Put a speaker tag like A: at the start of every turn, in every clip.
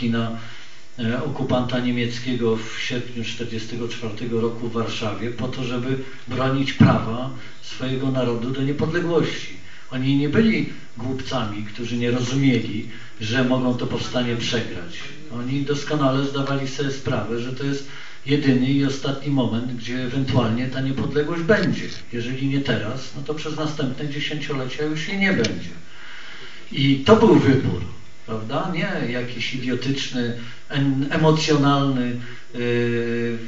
A: kina e, okupanta niemieckiego w sierpniu 1944 roku w Warszawie po to, żeby bronić prawa swojego narodu do niepodległości. Oni nie byli głupcami, którzy nie rozumieli, że mogą to powstanie przegrać. Oni doskonale zdawali sobie sprawę, że to jest jedyny i ostatni moment, gdzie ewentualnie ta niepodległość będzie. Jeżeli nie teraz, no to przez następne dziesięciolecia już jej nie będzie. I to był wybór, prawda? Nie jakiś idiotyczny, em, emocjonalny, yy,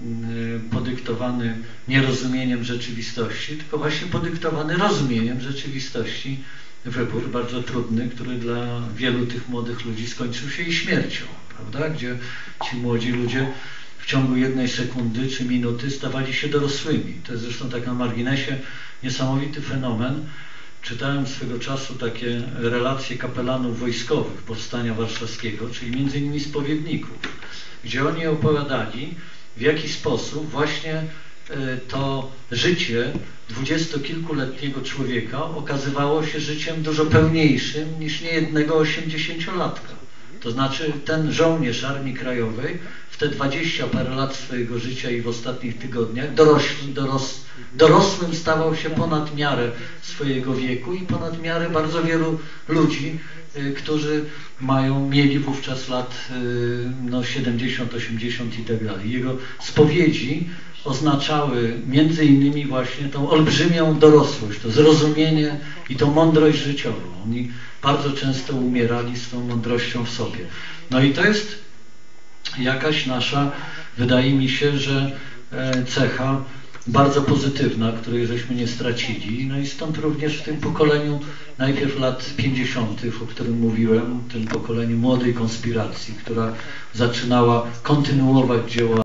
A: yy, podyktowany nierozumieniem rzeczywistości, tylko właśnie podyktowany rozumieniem rzeczywistości wybór bardzo trudny, który dla wielu tych młodych ludzi skończył się i śmiercią, prawda? Gdzie ci młodzi ludzie w ciągu jednej sekundy czy minuty stawali się dorosłymi. To jest zresztą tak na marginesie niesamowity fenomen. Czytałem swego czasu takie relacje kapelanów wojskowych Powstania Warszawskiego, czyli między innymi spowiedników, gdzie oni opowiadali, w jaki sposób właśnie e, to życie dwudziestokilkuletniego człowieka okazywało się życiem dużo pełniejszym niż niejednego osiemdziesięciolatka. To znaczy ten żołnierz Armii Krajowej w te dwadzieścia parę lat swojego życia i w ostatnich tygodniach doros, dorosłym stawał się ponad miarę swojego wieku i ponad miarę bardzo wielu ludzi, którzy mają, mieli wówczas lat y, no, 70, 80 i tak dalej. Jego spowiedzi oznaczały między innymi właśnie tą olbrzymią dorosłość, to zrozumienie i tą mądrość życiową. Oni bardzo często umierali z tą mądrością w sobie. No i to jest jakaś nasza, wydaje mi się, że e, cecha bardzo pozytywna, której żeśmy nie stracili. No i stąd również w tym pokoleniu najpierw lat 50., o którym mówiłem, tym pokoleniu młodej konspiracji, która zaczynała kontynuować dzieła